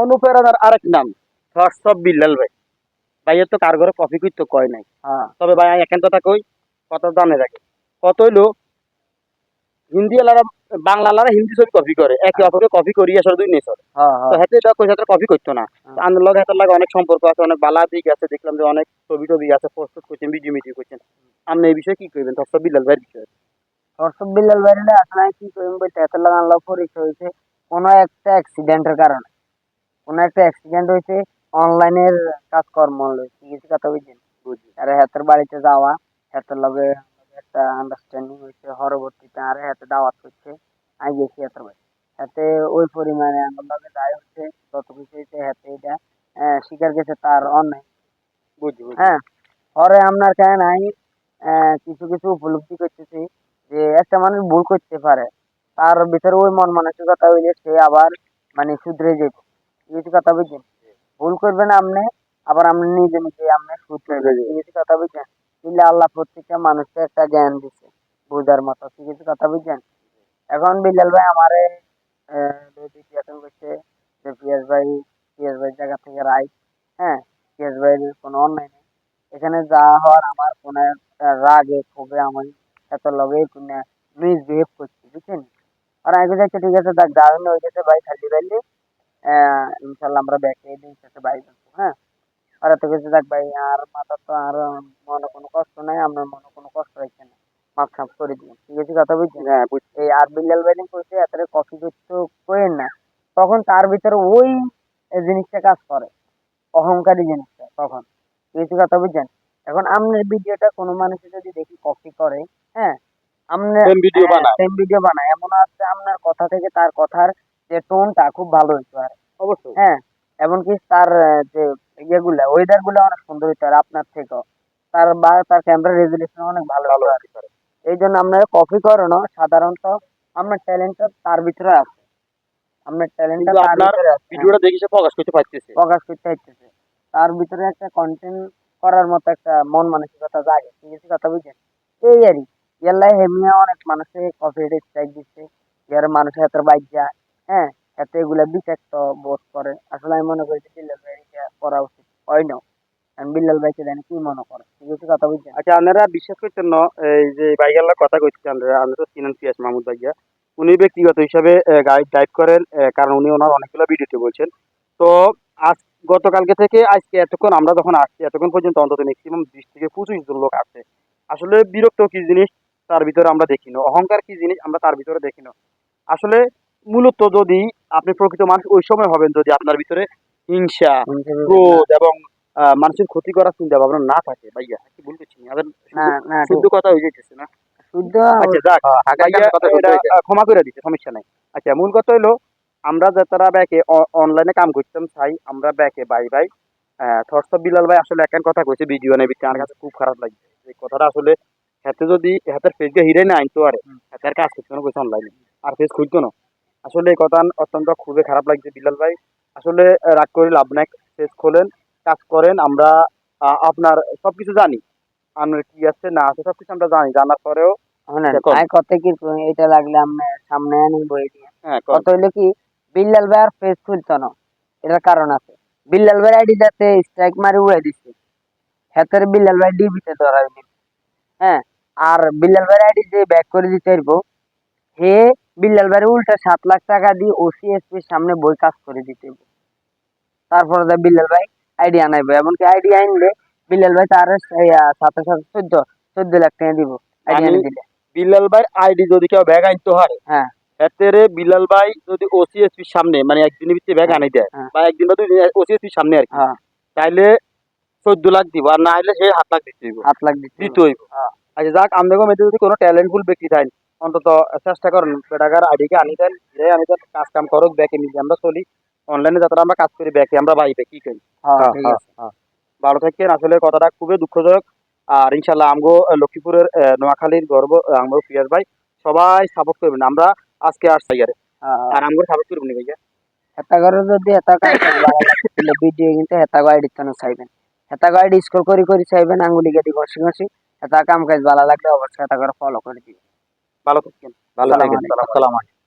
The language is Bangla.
অনুপ্রেরণার আরেক নাম। অফ বিল্লাল ভাই। ভাইয়ের তো কার ঘরে কফি করতে কয় নাই। হ্যাঁ। তবে ভাই এখন কথা কই কথা জানে রাখে। কত হইল? হিন্দি আলারা বাংলা আলারা হিন্দি ছবি কপি করে। একে অপরকে কপি করি আসলে দুই নেছর হ্যাঁ তো হ্যাঁ হাতে এটা কই হাতে কপি করতো না। হ্যাঁ। আন্দোলন লগে হাতের লাগে অনেক সম্পর্ক আছে অনেক বালা দিক আছে। দেখলাম যে অনেক ছবি টবি আছে পোস্ট করছেন ভিডিও মিডিও করছেন। আপনি এই বিষয়ে কি থটস অফ বিল্লাল ভাইয়ের বিষয়ে। দর্শক বিল্লাল বাইরে আসলে কি করিম বলতে এত লাগান পরিচয় হয়েছে কোনো একটা অ্যাক্সিডেন্টের কারণে। কোনো একটা অ্যাক্সিডেন্ট হয়েছে অনলাইনের কাজকর্ম হয়েছে কিছু কথা বুঝছেন বুঝি আরে হাতের বাড়িতে যাওয়া হাতের লগে একটা আন্ডারস্ট্যান্ডিং হয়েছে পরবর্তীতে আরে হাতে দাওয়াত করছে আমি গেছি হাতের বাড়ি। হাতে ওই পরিমাণে আমার লগে যাই হচ্ছে যত কিছু হয়েছে হাতে এটা আহ, স্বীকার গেছে তার অন্যায়। বুঝি বুঝি হ্যাঁ পরে আপনার কেন আমি আহ, কিছু কিছু উপলব্ধি করতেছি যে একটা মানুষ ভুল করতে পারে তার ভিতরে ওই মন মানসিকতা হইলে সে আবার মানে শুধরে যাবে কিছু কথা বুঝছেন ভুল করবেন আপনি আবার আপনি নিজে নিজে আপনি শুধরে যাবে কিছু কথা বুঝছেন দিলে আল্লাহ প্রত্যেকটা মানুষকে একটা জ্ঞান দিচ্ছে বুঝার মতো ঠিক আছে কথা বুঝছেন এখন বিল্লাল ভাই আমারে জিজ্ঞাসা করছে যে পিয়াস ভাই পিয়াস ভাই জায়গা থেকে রাইট হ্যাঁ পিয়াস ভাইয়ের কোনো অন্যায় নেই এখানে যা হওয়ার আমার কোনো একটা রাগে ক্ষোভে আমি এত লগে কোনো মিসবিহেভ করছি বুঝছেন আর আমি বলছি ঠিক আছে দেখ দারুণ হয়ে গেছে ভাই খালি খালি ইনশাল্লাহ আমরা ব্যাকে দিন শেষে বাড়ি যাব হ্যাঁ? আর এত কিছু দেখ ভাই আর মাথা তো আর মনে কোনো কষ্ট নাই আপনার মনে কোনো কষ্ট রাখছে না। মাপ সাপ করে দিন ঠিক আছে কথা বুঝছেন? হ্যাঁ বুঝছি। এই আর বিল্লাল ভাই কইছে এত কফি করতে করেন না। তখন তার ভিতরে ওই জিনিসটা কাজ করে অহংকারী জিনিসটা তখন। কিছু কথা বুঝছেন? এখন আপনার ভিডিওটা কোনো মানুষ যদি দেখি কপি করে হ্যাঁ আপনার Same video বানায়। ভিডিও বানায়। এমন আছে আপনার কথা থেকে তার কথার যে টোনটা খুব ভালো হইতে পারে অবশ্যই। হ্যাঁ এমনকি তার যে ইয়েগুলা ওয়েদারগুলো অনেক সুন্দর হইতে পারে আপনার থেকেও। তার বা তার ক্যামেরা রেজুলেশন অনেক ভালো ভালো পারে এই জন্য আপনার কপি করানো সাধারণত আপনার ট্যালেন্টটা তার ভিতরে আছে। আপনার ট্যালেন্টটা তার আপনার ভিতরে আছে। ভিডিওটা দেখে সে প্রকাশ করতে পারতেছে। প্রকাশ করতে হইতেছে তার ভিতরে একটা কন্টেন্ট করার মতো একটা মন মানসিকতা জাগে। ঠিক আছে কথা বুঝছেন এই আরই ইয়াল্লাই হেমিয়া অনেক মানুষে কপিরাইট স্ট্রাইক দিচ্ছে ইয়ার মানুষের হাতের বাইক যায় হ্যাঁ এতে এগুলা বিষাক্ত বোধ করে। আসলে আমি মনে করি যে বিল্লাল ভাই এটা করা উচিত। হয় না। আমি বিল্লাল ভাইকে জানি কি মনে করে। ঠিক আছে, কথা বুঝছেন? আচ্ছা আপনারা বিশ্বাস করছেন না, এই যে বাইকাল্লার কথা কইছেন আপনারা তো চিনেন পিয়াস মাহমুদ ভাইয়া, উনি ব্যক্তিগত হিসাবে গাড়ি ড্রাইভ করেন কারণ উনি ওনার অনেকগুলো ভিডিওতে বলছেন। তো আজ গতকালকে থেকে আজকে এতক্ষণ আমরা যখন আসছি, এতক্ষণ পর্যন্ত অন্তত ম্যাক্সিমাম বিশ থেকে পঁচিশ জন লোক আছে। আসলে বিরক্ত কি জিনিস? তার ভিতরে আমরা দেখি না। অহংকার কি জিনিস? আমরা তার ভিতরে দেখি না। আসলে মূলত যদি আপনি প্রকৃত মানুষ ওই সময় হবেন যদি আপনার ভিতরে হিংসা ক্রোধ এবং মানুষের ক্ষতি করার চিন্তা ভাবনা না থাকে ভাইয়া। কি ভুল করছি? শুদ্ধ কথা হয়ে যেতেছে না? আচ্ছা আহ, ক্ষমা করে দিতে সমস্যা নাই। আচ্ছা মূল কথা হলো আমরা যারা ব্যাকে অনলাইনে কাম করতাম চাই আমরা ব্যাকে বাই বাই অফ বিলাল ভাই আসলে একান কথা কইছে ভিডিও নেই আমার কাছে খুব খারাপ লাগছে। এই কথাটা আসলে হাতে যদি হাতের ফেসকে হিরে না আনতো আরে হাতের কাজ করতো না কইছে অনলাইনে আর ফেস খুঁজতো না। আসলে এই কথা অত্যন্ত খুবই খারাপ লাগছে বিলাল ভাই। আসলে রাগ করে লাভ নাই ফেস খোলেন কাজ করেন আমরা আপনার সবকিছু জানি। আপনার কি আছে না আছে সবকিছু আমরা জানি জানার পরেও কত কি এটা লাগলে আমি সামনে আনি বই দিয়ে হ্যাঁ কত হইল কি বিল্লাল ভাই আর ফেস খুলতো না। এটার কারণ আছে। বিল্লাল ভাই আইডি যাতে স্ট্রাইক মারি উড়াই দিচ্ছে হাতের বিল্লাল ভাই ডিবিতে ধরা হ্যাঁ আর বিল্লাল ভাই আইডি যে ব্যাক করে দিতে পারব হে বিল্লাল ভাই উল্টা সাত লাখ টাকা দিয়ে ওসিএসপির সামনে বই কাজ করে দিতে। তারপরে দে বিল্লাল ভাই আইডি আনাইবো এমনকি আইডি আনলে বিল্লাল ভাই তার সাথে সাথে চোদ্দ চোদ্দ লাখ টাকা দিব আইডি আমি- দিলে বিলাল ভাই আইডি যদি কেউ ব্যাগ আনতে হয় হ্যাঁ এতেরে বিলাল ভাই যদি ওসিএসপির সামনে মানে একদিনের ভিতরে ব্যাগ আনি দেয় হ্যাঁ। বা একদিন বা দুই ওসিএসপির সামনে আর কি হ্যাঁ তাইলে চোদ্দ লাখ দিব আর না হলে সে হাত লাখ দিতে হইব সাত লাখ দিতে দিতে হইব হ্যাঁ। আচ্ছা যাক আমাদের যদি কোনো ট্যালেন্টফুল ব্যক্তি থাকেন অন্তত চেষ্টা করেন বেটাকার আইডিকে আনি দেন যে আনি দেন কাজ কাম করুক ব্যাকে মিলে আমরা চলি। অনলাইনে যাত্রা আমরা কাজ করি ব্যাকে আমরা বাইবে কি করি। হ্যাঁ ঠিক আছে। ভালো থাকেন আসলে কথাটা খুবই দুঃখজনক। আর ইনশাল্লাহ আমগো লক্ষ্মীপুরের নোয়াখালীর গর্ব আমগো পিয়াস ভাই সবাই সাপোর্ট করবেন। আমরা আজকে আসছি আর। হ্যাঁ আর আমগো সাপোর্ট করবেন ভাইয়া? হেতা করে যদি হেতা কাজ ভিডিও কিন্তু হেতা গাইড তো চাইবেন। হেতা গাইড স্কোর করে করে চাইবেন আঙ্গুলি গেদি ঘষি ঘষি হেতা কাম কাজ ভালো লাগলে অবশ্যই হেতা করে ফলো করে দিবেন। ভালো থাকেন ভালো আসসালামু থাকেন আলাইকুম। আসসালামু আলাইকুম